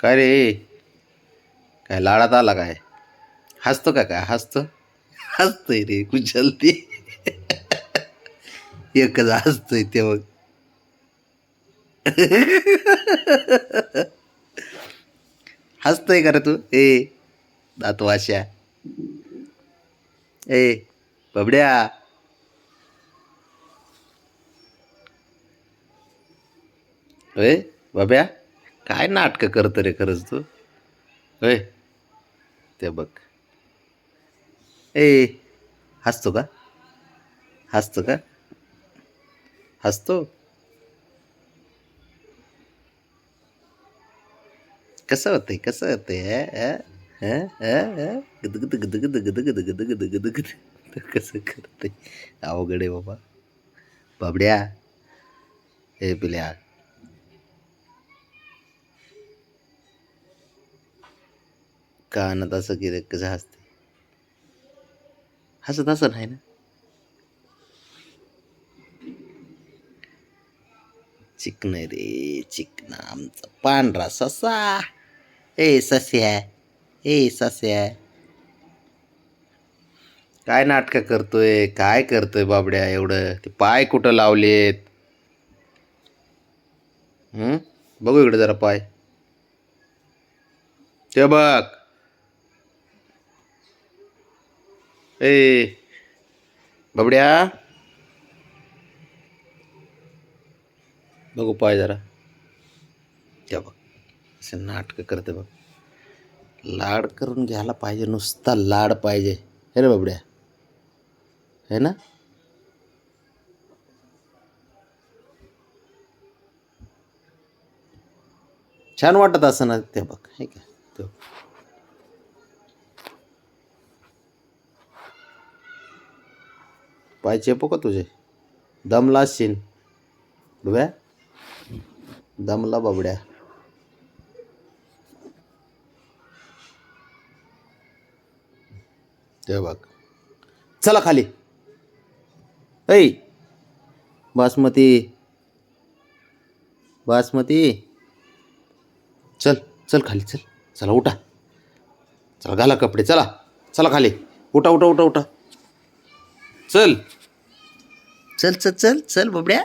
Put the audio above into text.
काय रे? काय लाडात आला काय? हसतो का काय? हसतो? हसतोय रे कुशलती एकच हसतोय ते मग. हसतोय का रे तू? ए दातवाशा ए बबड्या. होय बब्या काय नाटकं करतं रे खरंच तू होय ते बघ ए हसतो का हसतो का हसतो कसं होतंय कसं होतंय गद गद गद गद गद गद गद गद गद गद कसं करते अवघड आहे बाबा बाबड्या ए पिल्या कानात असं केलं कसं हसते. हसत असं नाही ना? चिकन रे चिकन आमचा पांढरा ससा. ए सस्या ए सस्या. काय नाटकं करतोय? काय करतोय बाबड्या एवढं? ते पाय कुठं लावलेत? बघू इकडे जरा पाय. ते बघ. ए बाबड्या बघू पाय जरा त्या बघ असं नाटकं करते बघ लाड करून घ्यायला पाहिजे नुसता लाड पाहिजे हे रे बाबड्या है ना छान वाटत असं ना ते बघ हे का ते बघ. पाय चेपू का तुझे? दमला असशील डुब्या दमला बाबड्या. ते बघ. चला खाली. ऐ बासमती. बासमती. चल चल खाली चल. चला उठा. चला घाला कपडे. चला चला खाली. उठा उठा उठा उठा. चल. चल चल चल चल बोबड्या.